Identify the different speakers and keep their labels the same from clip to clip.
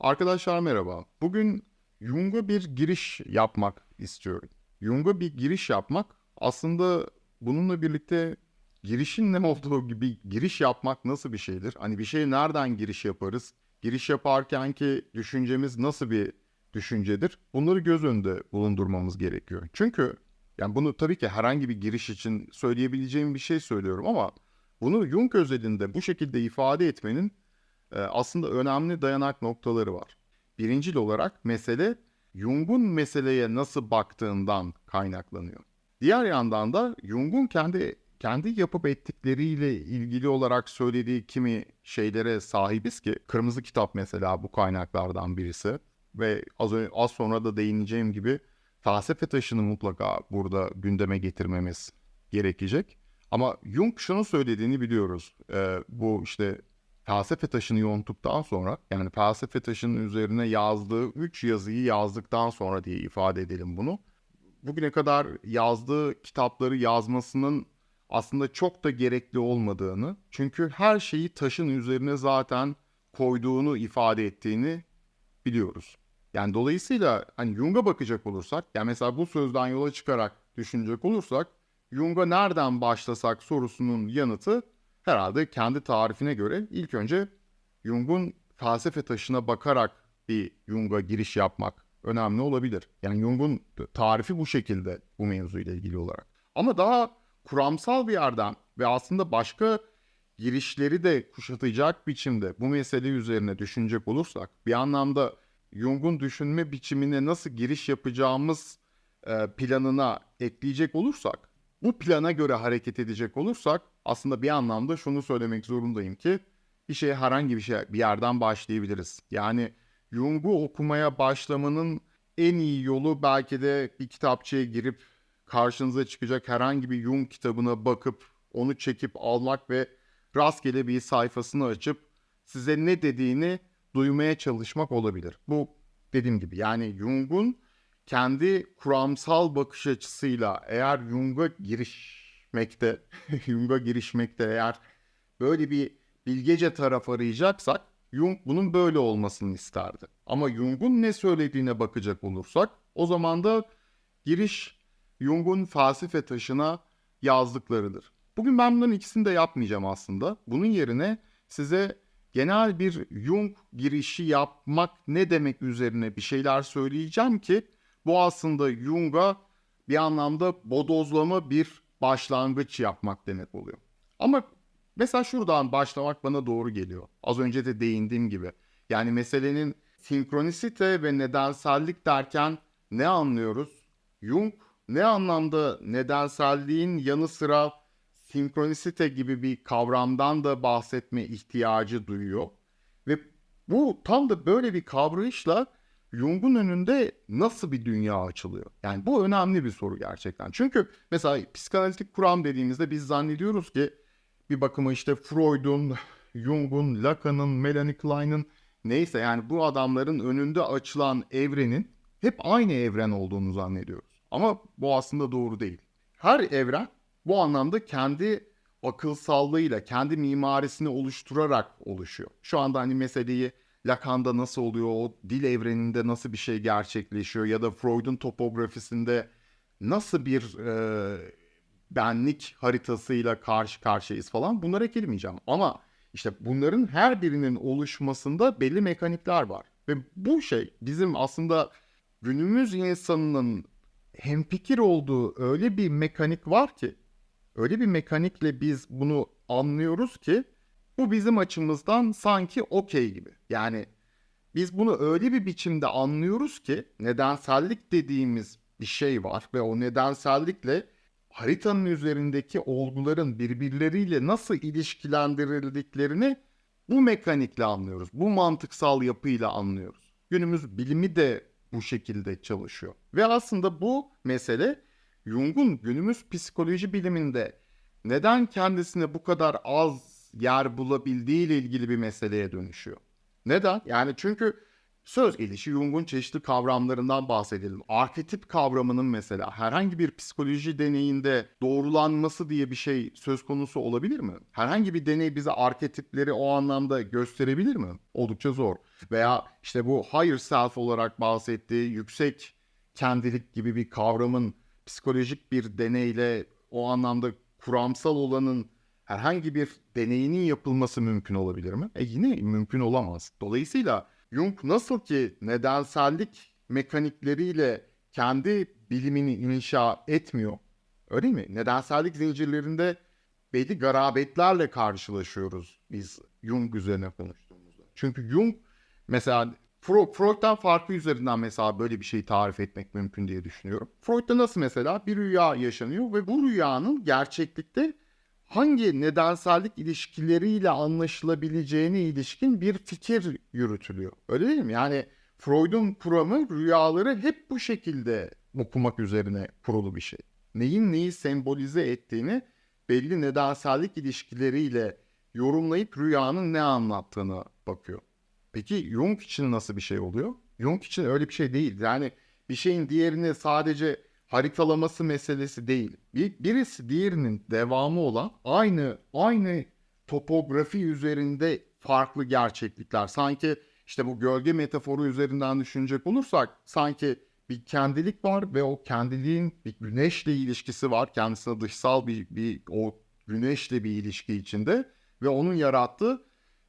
Speaker 1: Arkadaşlar merhaba. Bugün Jung'a bir giriş yapmak istiyorum. Jung'a bir giriş yapmak aslında bununla birlikte girişin ne olduğu gibi giriş yapmak nasıl bir şeydir? Hani bir şeye nereden giriş yaparız? Giriş yaparken ki düşüncemiz nasıl bir düşüncedir? Bunları göz önünde bulundurmamız gerekiyor. Çünkü yani bunu tabii ki herhangi bir giriş için söyleyebileceğim bir şey söylüyorum ama bunu Jung özelinde bu şekilde ifade etmenin aslında önemli dayanak noktaları var. Birincil olarak mesele Jung'un meseleye nasıl baktığından kaynaklanıyor. Diğer yandan da Jung'un kendi kendi yapıp ettikleriyle ilgili olarak söylediği kimi şeylere sahibiz ki kırmızı kitap mesela bu kaynaklardan birisi ve az önce, az sonra da değineceğim gibi felsefe taşını mutlaka burada gündeme getirmemiz gerekecek. Ama Jung şunu söylediğini biliyoruz. Ee, bu işte felsefe taşını yonttuktan sonra yani felsefe taşının üzerine yazdığı üç yazıyı yazdıktan sonra diye ifade edelim bunu. Bugüne kadar yazdığı kitapları yazmasının aslında çok da gerekli olmadığını çünkü her şeyi taşın üzerine zaten koyduğunu ifade ettiğini biliyoruz. Yani dolayısıyla hani Jung'a bakacak olursak yani mesela bu sözden yola çıkarak düşünecek olursak Jung'a nereden başlasak sorusunun yanıtı herhalde kendi tarifine göre ilk önce Jung'un felsefe taşına bakarak bir Jung'a giriş yapmak önemli olabilir. Yani Jung'un tarifi bu şekilde bu mevzuyla ilgili olarak. Ama daha kuramsal bir yerden ve aslında başka girişleri de kuşatacak biçimde bu mesele üzerine düşünecek olursak bir anlamda Jung'un düşünme biçimine nasıl giriş yapacağımız e, planına ekleyecek olursak bu plana göre hareket edecek olursak aslında bir anlamda şunu söylemek zorundayım ki şeye herhangi bir şey bir yerden başlayabiliriz. Yani Jung'u okumaya başlamanın en iyi yolu belki de bir kitapçıya girip karşınıza çıkacak herhangi bir Jung kitabına bakıp onu çekip almak ve rastgele bir sayfasını açıp size ne dediğini duymaya çalışmak olabilir. Bu dediğim gibi yani Jung'un kendi kuramsal bakış açısıyla eğer Jung'a girişmekte, Jung'a girişmekte eğer böyle bir bilgece taraf arayacaksak Jung bunun böyle olmasını isterdi. Ama Jung'un ne söylediğine bakacak olursak o zaman da giriş Jung'un felsefe taşına yazdıklarıdır. Bugün ben bunların ikisini de yapmayacağım aslında. Bunun yerine size genel bir Jung girişi yapmak ne demek üzerine bir şeyler söyleyeceğim ki bu aslında Jung'a bir anlamda bodozlama bir başlangıç yapmak demek oluyor. Ama mesela şuradan başlamak bana doğru geliyor. Az önce de değindiğim gibi. Yani meselenin sinkronisite ve nedensellik derken ne anlıyoruz? Jung ne anlamda nedenselliğin yanı sıra sinkronisite gibi bir kavramdan da bahsetme ihtiyacı duyuyor. Ve bu tam da böyle bir kavrayışla Jung'un önünde nasıl bir dünya açılıyor? Yani bu önemli bir soru gerçekten. Çünkü mesela psikanalitik kuram dediğimizde biz zannediyoruz ki bir bakıma işte Freud'un, Jung'un, Lacan'ın, Melanie Klein'in neyse yani bu adamların önünde açılan evrenin hep aynı evren olduğunu zannediyoruz. Ama bu aslında doğru değil. Her evren bu anlamda kendi akılsallığıyla, kendi mimarisini oluşturarak oluşuyor. Şu anda hani meseleyi Lacan'da nasıl oluyor, o dil evreninde nasıl bir şey gerçekleşiyor ya da Freud'un topografisinde nasıl bir e, benlik haritasıyla karşı karşıyayız falan bunlara girmeyeceğim. Ama işte bunların her birinin oluşmasında belli mekanikler var. Ve bu şey bizim aslında günümüz insanının hemfikir olduğu öyle bir mekanik var ki öyle bir mekanikle biz bunu anlıyoruz ki bu bizim açımızdan sanki okey gibi. Yani biz bunu öyle bir biçimde anlıyoruz ki nedensellik dediğimiz bir şey var ve o nedensellikle haritanın üzerindeki olguların birbirleriyle nasıl ilişkilendirildiklerini bu mekanikle anlıyoruz. Bu mantıksal yapıyla anlıyoruz. Günümüz bilimi de bu şekilde çalışıyor. Ve aslında bu mesele Jung'un günümüz psikoloji biliminde neden kendisine bu kadar az yer bulabildiği ile ilgili bir meseleye dönüşüyor. Neden? Yani çünkü söz gelişi Jung'un çeşitli kavramlarından bahsedelim. Arketip kavramının mesela herhangi bir psikoloji deneyinde doğrulanması diye bir şey söz konusu olabilir mi? Herhangi bir deney bize arketipleri o anlamda gösterebilir mi? Oldukça zor. Veya işte bu higher self olarak bahsettiği yüksek kendilik gibi bir kavramın psikolojik bir deneyle o anlamda kuramsal olanın herhangi bir deneyinin yapılması mümkün olabilir mi? E yine mümkün olamaz. Dolayısıyla Jung nasıl ki nedensellik mekanikleriyle kendi bilimini inşa etmiyor. Öyle mi? Nedensellik zincirlerinde belli garabetlerle karşılaşıyoruz biz Jung üzerine konuştuğumuzda. Çünkü Jung mesela Freud, Freud'dan farklı üzerinden mesela böyle bir şey tarif etmek mümkün diye düşünüyorum. Freud'da nasıl mesela bir rüya yaşanıyor ve bu rüyanın gerçeklikte hangi nedensellik ilişkileriyle anlaşılabileceğine ilişkin bir fikir yürütülüyor. Öyle değil mi? Yani Freud'un kuramı rüyaları hep bu şekilde okumak üzerine kurulu bir şey. Neyin neyi sembolize ettiğini belli nedensellik ilişkileriyle yorumlayıp rüyanın ne anlattığını bakıyor. Peki Jung için nasıl bir şey oluyor? Jung için öyle bir şey değil. Yani bir şeyin diğerini sadece haritalaması meselesi değil. Bir, birisi diğerinin devamı olan aynı aynı topografi üzerinde farklı gerçeklikler. Sanki işte bu gölge metaforu üzerinden düşünecek olursak sanki bir kendilik var ve o kendiliğin bir güneşle ilişkisi var. Kendisine dışsal bir, bir o güneşle bir ilişki içinde ve onun yarattığı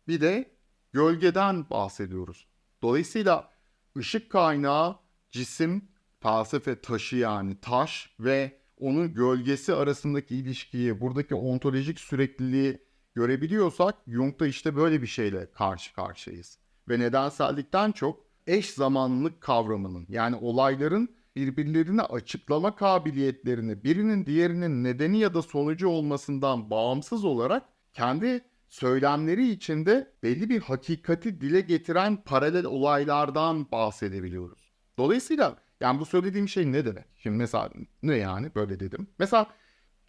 Speaker 1: bir de gölgeden bahsediyoruz. Dolayısıyla ışık kaynağı cisim, felsefe taşı yani taş ve onun gölgesi arasındaki ilişkiyi, buradaki ontolojik sürekliliği görebiliyorsak Jung'da işte böyle bir şeyle karşı karşıyayız. Ve nedensellikten çok eş zamanlılık kavramının yani olayların birbirlerini açıklama kabiliyetlerini birinin diğerinin nedeni ya da sonucu olmasından bağımsız olarak kendi söylemleri içinde belli bir hakikati dile getiren paralel olaylardan bahsedebiliyoruz. Dolayısıyla yani bu söylediğim şey ne demek? Şimdi mesela ne yani böyle dedim. Mesela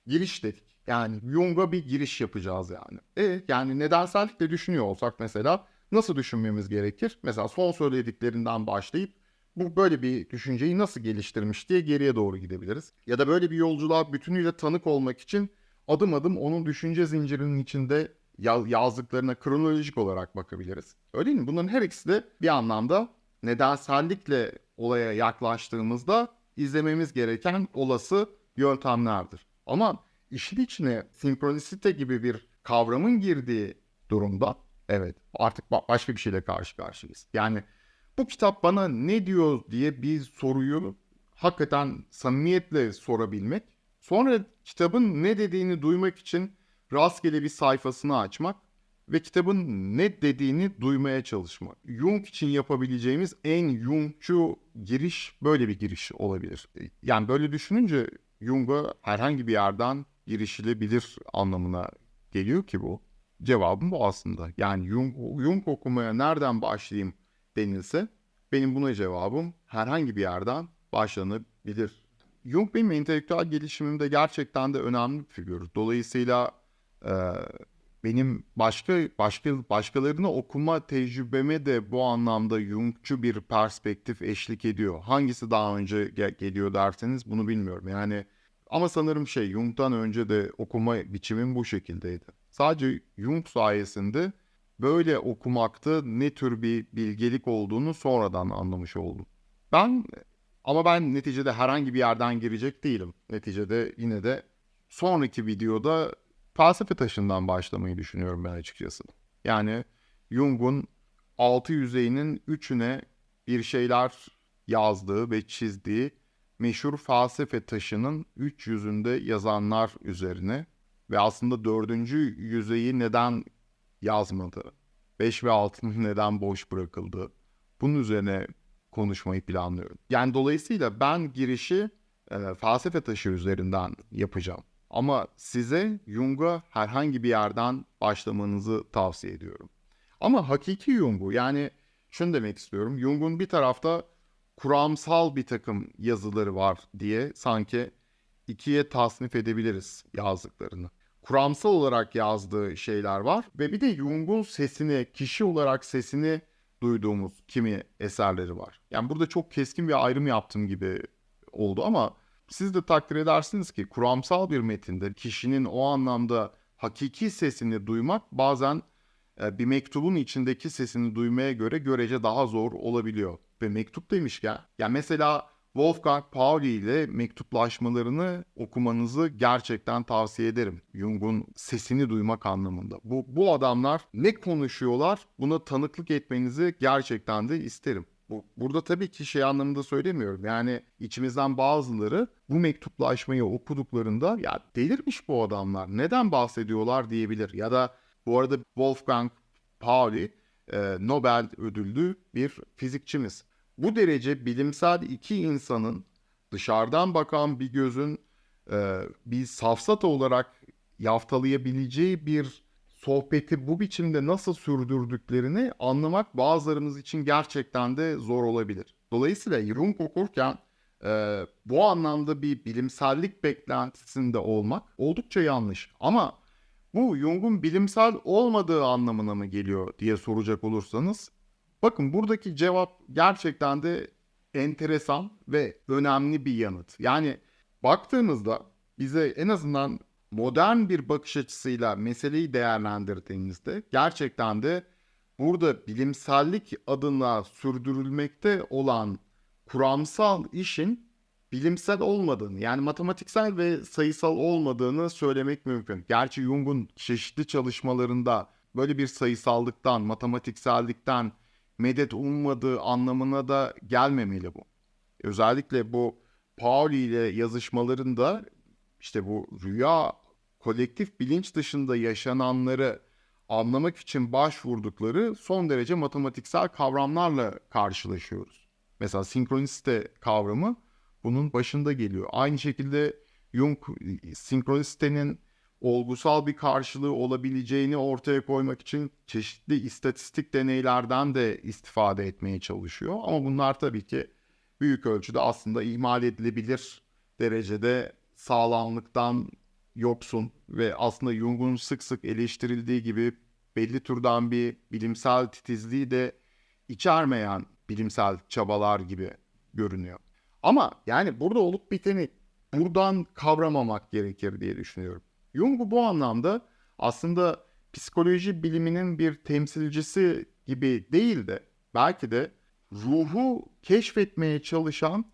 Speaker 1: giriş dedik. Yani Jung'a bir giriş yapacağız yani. E yani nedensellikle düşünüyor olsak mesela nasıl düşünmemiz gerekir? Mesela son söylediklerinden başlayıp bu böyle bir düşünceyi nasıl geliştirmiş diye geriye doğru gidebiliriz. Ya da böyle bir yolculuğa bütünüyle tanık olmak için adım adım onun düşünce zincirinin içinde yazdıklarına kronolojik olarak bakabiliriz. Öyle değil mi? Bunların her ikisi de bir anlamda nedensellikle olaya yaklaştığımızda izlememiz gereken olası yöntemlerdir. Ama işin içine sinkronisite gibi bir kavramın girdiği durumda evet artık başka bir şeyle karşı karşıyayız. Yani bu kitap bana ne diyor diye bir soruyu hakikaten samimiyetle sorabilmek, sonra kitabın ne dediğini duymak için rastgele bir sayfasını açmak ve kitabın ne dediğini duymaya çalışmak. Jung için yapabileceğimiz en Jungçu giriş böyle bir giriş olabilir. Yani böyle düşününce Jung'a herhangi bir yerden girişilebilir anlamına geliyor ki bu. Cevabım bu aslında. Yani Jung, Jung okumaya nereden başlayayım denilse benim buna cevabım herhangi bir yerden başlanabilir. Jung benim entelektüel gelişimimde gerçekten de önemli bir figür. Dolayısıyla e, benim başka başka başkalarını okuma tecrübeme de bu anlamda Jungçu bir perspektif eşlik ediyor. Hangisi daha önce ge- geliyor derseniz bunu bilmiyorum. Yani ama sanırım şey Jung'dan önce de okuma biçimim bu şekildeydi. Sadece Jung sayesinde böyle okumakta ne tür bir bilgelik olduğunu sonradan anlamış oldum. Ben ama ben neticede herhangi bir yerden girecek değilim. Neticede yine de sonraki videoda felsefe taşından başlamayı düşünüyorum ben açıkçası. Yani Jung'un altı yüzeyinin üçüne bir şeyler yazdığı ve çizdiği meşhur felsefe taşının üç yüzünde yazanlar üzerine ve aslında dördüncü yüzeyi neden yazmadı, beş ve altının neden boş bırakıldı, bunun üzerine konuşmayı planlıyorum. Yani dolayısıyla ben girişi e, felsefe taşı üzerinden yapacağım. Ama size Jung'a herhangi bir yerden başlamanızı tavsiye ediyorum. Ama hakiki Jung'u yani şunu demek istiyorum. Jung'un bir tarafta kuramsal bir takım yazıları var diye sanki ikiye tasnif edebiliriz yazdıklarını. Kuramsal olarak yazdığı şeyler var ve bir de Jung'un sesini, kişi olarak sesini duyduğumuz kimi eserleri var. Yani burada çok keskin bir ayrım yaptım gibi oldu ama siz de takdir edersiniz ki kuramsal bir metinde kişinin o anlamda hakiki sesini duymak bazen e, bir mektubun içindeki sesini duymaya göre görece daha zor olabiliyor. Ve mektup demişken, ya mesela Wolfgang Pauli ile mektuplaşmalarını okumanızı gerçekten tavsiye ederim. Jung'un sesini duymak anlamında. Bu, bu adamlar ne konuşuyorlar buna tanıklık etmenizi gerçekten de isterim. Bu, burada tabii ki şey anlamında söylemiyorum. Yani içimizden bazıları bu mektuplaşmayı okuduklarında ya delirmiş bu adamlar neden bahsediyorlar diyebilir. Ya da bu arada Wolfgang Pauli e, Nobel ödüllü bir fizikçimiz. Bu derece bilimsel iki insanın dışarıdan bakan bir gözün e, bir safsata olarak yaftalayabileceği bir sohbeti bu biçimde nasıl sürdürdüklerini anlamak bazılarımız için gerçekten de zor olabilir. Dolayısıyla Jung okurken e, bu anlamda bir bilimsellik beklentisinde olmak oldukça yanlış. Ama bu Jung'un bilimsel olmadığı anlamına mı geliyor diye soracak olursanız bakın buradaki cevap gerçekten de enteresan ve önemli bir yanıt. Yani baktığımızda bize en azından modern bir bakış açısıyla meseleyi değerlendirdiğimizde gerçekten de burada bilimsellik adına sürdürülmekte olan kuramsal işin bilimsel olmadığını yani matematiksel ve sayısal olmadığını söylemek mümkün. Gerçi Jung'un çeşitli çalışmalarında böyle bir sayısallıktan, matematiksellikten medet ummadığı anlamına da gelmemeli bu. Özellikle bu Pauli ile yazışmalarında işte bu rüya kolektif bilinç dışında yaşananları anlamak için başvurdukları son derece matematiksel kavramlarla karşılaşıyoruz. Mesela sinkronisite kavramı bunun başında geliyor. Aynı şekilde Jung sinkronisitenin olgusal bir karşılığı olabileceğini ortaya koymak için çeşitli istatistik deneylerden de istifade etmeye çalışıyor. Ama bunlar tabii ki büyük ölçüde aslında ihmal edilebilir derecede sağlamlıktan yoksun ve aslında Jung'un sık sık eleştirildiği gibi belli türden bir bilimsel titizliği de içermeyen bilimsel çabalar gibi görünüyor. Ama yani burada olup biteni buradan kavramamak gerekir diye düşünüyorum. Jung bu anlamda aslında psikoloji biliminin bir temsilcisi gibi değil de belki de ruhu keşfetmeye çalışan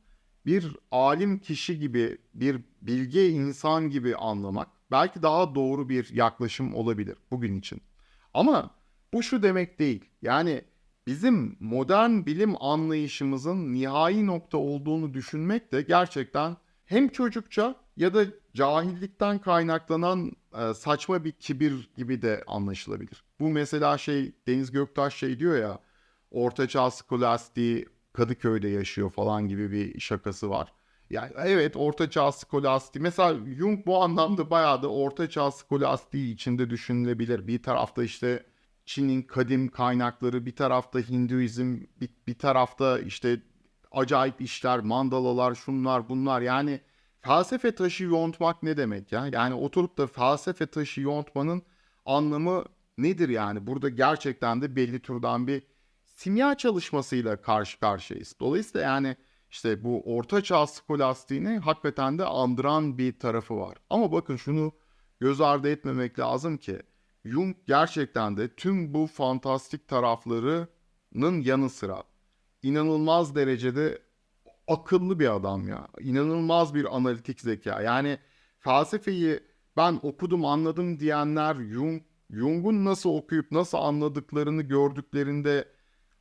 Speaker 1: bir alim kişi gibi, bir bilge insan gibi anlamak belki daha doğru bir yaklaşım olabilir bugün için. Ama bu şu demek değil. Yani bizim modern bilim anlayışımızın nihai nokta olduğunu düşünmek de gerçekten hem çocukça ya da cahillikten kaynaklanan e, saçma bir kibir gibi de anlaşılabilir. Bu mesela şey Deniz Göktaş şey diyor ya ortaçağ skolastiği Kadıköy'de yaşıyor falan gibi bir şakası var. Yani evet ortaçağ skolastiği mesela Jung bu anlamda bayağı da ortaçağ skolastiği içinde düşünülebilir. Bir tarafta işte Çin'in kadim kaynakları, bir tarafta Hinduizm, bir, bir tarafta işte acayip işler, mandalalar, şunlar bunlar. Yani felsefe taşı yontmak ne demek ya? Yani oturup da felsefe taşı yontmanın anlamı nedir yani? Burada gerçekten de belli türden bir simya çalışmasıyla karşı karşıyayız. Dolayısıyla yani işte bu orta çağ skolastiğini hakikaten de andıran bir tarafı var. Ama bakın şunu göz ardı etmemek lazım ki Jung gerçekten de tüm bu fantastik taraflarının yanı sıra inanılmaz derecede akıllı bir adam ya. İnanılmaz bir analitik zeka. Yani felsefeyi ben okudum anladım diyenler Jung, Jung'un nasıl okuyup nasıl anladıklarını gördüklerinde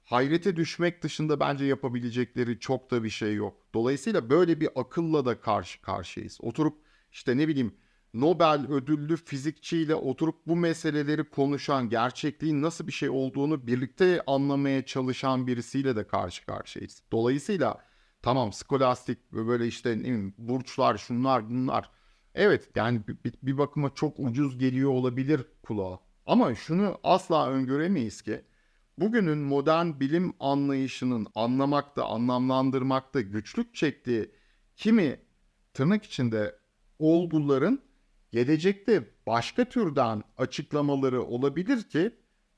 Speaker 1: hayrete düşmek dışında bence yapabilecekleri çok da bir şey yok. Dolayısıyla böyle bir akılla da karşı karşıyayız. Oturup işte ne bileyim Nobel ödüllü fizikçiyle oturup bu meseleleri konuşan, gerçekliğin nasıl bir şey olduğunu birlikte anlamaya çalışan birisiyle de karşı karşıyayız. Dolayısıyla tamam skolastik böyle işte ne bileyim, burçlar şunlar bunlar. Evet yani bir, bir bakıma çok ucuz geliyor olabilir kulağa. Ama şunu asla öngöremeyiz ki bugünün modern bilim anlayışının anlamakta, anlamlandırmakta güçlük çektiği kimi tırnak içinde olguların gelecekte başka türden açıklamaları olabilir ki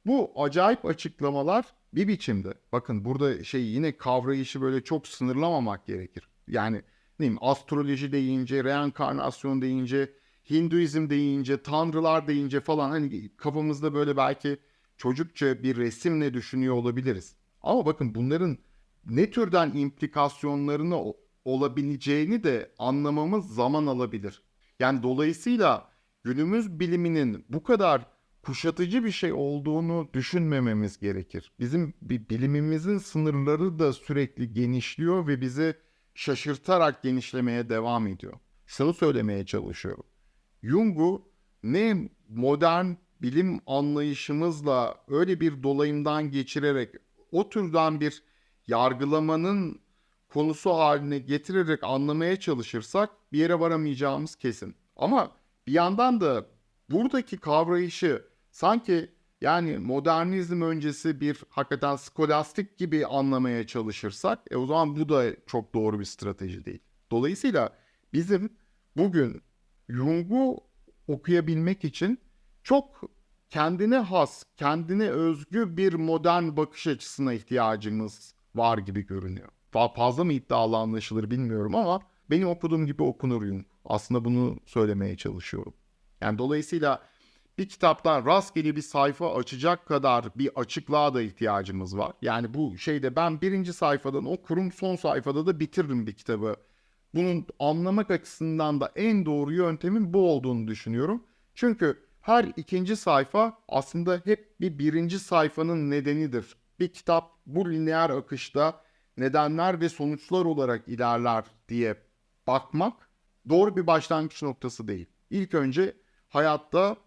Speaker 1: Bu acayip açıklamalar bir biçimde. Bakın burada şey yine kavrayışı böyle çok sınırlamamak gerekir. Yani ne diyeyim astroloji deyince, reenkarnasyon deyince, Hinduizm deyince, tanrılar deyince falan hani kafamızda böyle belki çocukça bir resimle düşünüyor olabiliriz. Ama bakın bunların ne türden implikasyonlarını olabileceğini de anlamamız zaman alabilir. Yani dolayısıyla günümüz biliminin bu kadar kuşatıcı bir şey olduğunu düşünmememiz gerekir. Bizim bilimimizin sınırları da sürekli genişliyor ve bizi şaşırtarak genişlemeye devam ediyor. Şunu söylemeye çalışıyorum. Jung'u ne modern bilim anlayışımızla öyle bir dolayımdan geçirerek o türden bir yargılamanın konusu haline getirerek anlamaya çalışırsak bir yere varamayacağımız kesin. Ama bir yandan da buradaki kavrayışı sanki yani modernizm öncesi bir hakikaten skolastik gibi anlamaya çalışırsak e o zaman bu da çok doğru bir strateji değil. Dolayısıyla bizim bugün Jung'u okuyabilmek için çok kendine has, kendine özgü bir modern bakış açısına ihtiyacımız var gibi görünüyor. Fa- Fazla mı iddialı anlaşılır bilmiyorum ama benim okuduğum gibi okunur Jung. Aslında bunu söylemeye çalışıyorum. Yani dolayısıyla bir kitaptan rastgele bir sayfa açacak kadar bir açıklığa da ihtiyacımız var. Yani bu şeyde ben birinci sayfadan okurum son sayfada da bitiririm bir kitabı. Bunun anlamak açısından da en doğru yöntemin bu olduğunu düşünüyorum. Çünkü her ikinci sayfa aslında hep bir birinci sayfanın nedenidir. Bir kitap bu lineer akışta nedenler ve sonuçlar olarak ilerler diye bakmak doğru bir başlangıç noktası değil. İlk önce hayatta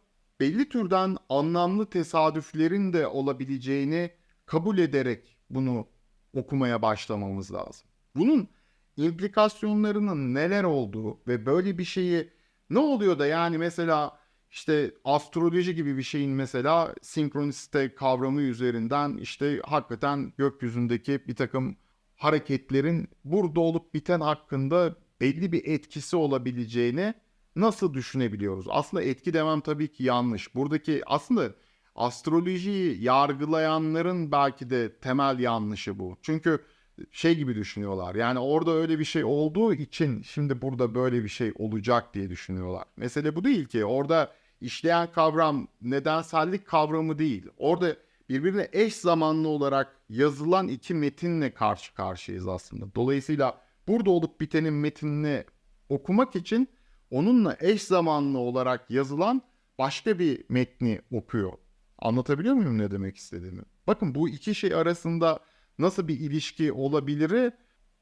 Speaker 1: belli türden anlamlı tesadüflerin de olabileceğini kabul ederek bunu okumaya başlamamız lazım. Bunun implikasyonlarının neler olduğu ve böyle bir şeyi ne oluyor da yani mesela işte astroloji gibi bir şeyin mesela sinkronisite kavramı üzerinden işte hakikaten gökyüzündeki bir takım hareketlerin burada olup biten hakkında belli bir etkisi olabileceğini nasıl düşünebiliyoruz? Aslında etki demem tabii ki yanlış. Buradaki aslında astrolojiyi yargılayanların belki de temel yanlışı bu. Çünkü şey gibi düşünüyorlar. Yani orada öyle bir şey olduğu için şimdi burada böyle bir şey olacak diye düşünüyorlar. Mesele bu değil ki. Orada işleyen kavram nedensellik kavramı değil. Orada birbirine eş zamanlı olarak yazılan iki metinle karşı karşıyayız aslında. Dolayısıyla burada olup bitenin metinini okumak için onunla eş zamanlı olarak yazılan başka bir metni okuyor. Anlatabiliyor muyum ne demek istediğimi? Bakın bu iki şey arasında nasıl bir ilişki olabiliri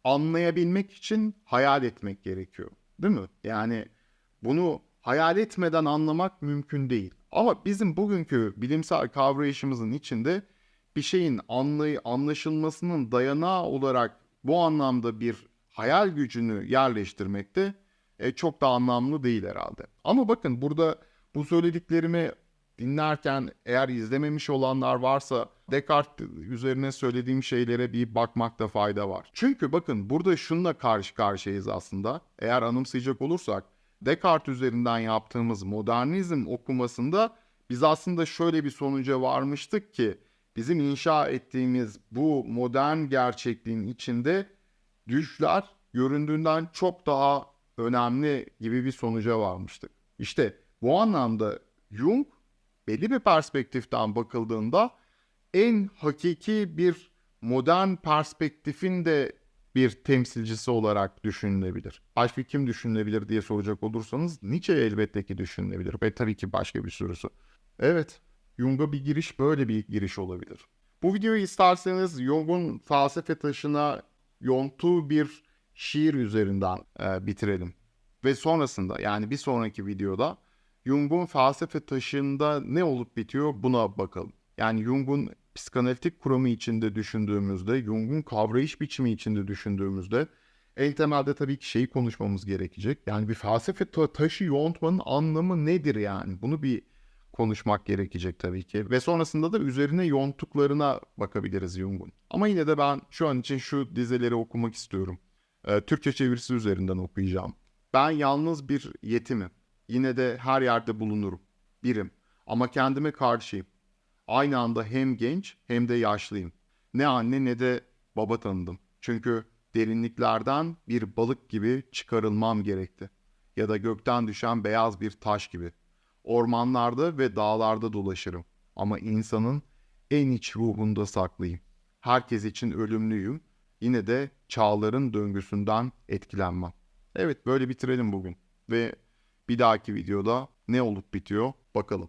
Speaker 1: anlayabilmek için hayal etmek gerekiyor. Değil mi? Yani bunu hayal etmeden anlamak mümkün değil. Ama bizim bugünkü bilimsel kavrayışımızın içinde bir şeyin anlay anlaşılmasının dayanağı olarak bu anlamda bir hayal gücünü yerleştirmek de e, çok da anlamlı değil herhalde. Ama bakın burada bu söylediklerimi dinlerken eğer izlememiş olanlar varsa Descartes üzerine söylediğim şeylere bir bakmakta fayda var. Çünkü bakın burada şununla karşı karşıyayız aslında. Eğer anımsayacak olursak Descartes üzerinden yaptığımız modernizm okumasında biz aslında şöyle bir sonuca varmıştık ki bizim inşa ettiğimiz bu modern gerçekliğin içinde düşler göründüğünden çok daha önemli gibi bir sonuca varmıştık. İşte bu anlamda Jung belli bir perspektiften bakıldığında en hakiki bir modern perspektifin de bir temsilcisi olarak düşünülebilir. Başka kim düşünülebilir diye soracak olursanız Nietzsche elbette ki düşünülebilir ve tabii ki başka bir sürüsü. Evet, Jung'a bir giriş böyle bir giriş olabilir. Bu videoyu isterseniz Jung'un felsefe taşına yonttuğu bir şiir üzerinden e, bitirelim. Ve sonrasında yani bir sonraki videoda Jung'un felsefe taşında ne olup bitiyor buna bakalım. Yani Jung'un psikanalitik kuramı içinde düşündüğümüzde, Jung'un kavrayış biçimi içinde düşündüğümüzde en temelde tabii ki şeyi konuşmamız gerekecek. Yani bir felsefe ta- taşı yontmanın anlamı nedir yani? Bunu bir konuşmak gerekecek tabii ki. Ve sonrasında da üzerine yonttuklarına bakabiliriz Jung'un. Ama yine de ben şu an için şu dizeleri okumak istiyorum. Ee, Türkçe çevirisi üzerinden okuyacağım. Ben yalnız bir yetimim. Yine de her yerde bulunurum. Birim. Ama kendime karşıyım. Aynı anda hem genç hem de yaşlıyım. Ne anne ne de baba tanıdım. Çünkü derinliklerden bir balık gibi çıkarılmam gerekti. Ya da gökten düşen beyaz bir taş gibi. Ormanlarda ve dağlarda dolaşırım. Ama insanın en iç ruhunda saklıyım. Herkes için ölümlüyüm. Yine de çağların döngüsünden etkilenmem. Evet böyle bitirelim bugün. Ve bir dahaki videoda ne olup bitiyor bakalım.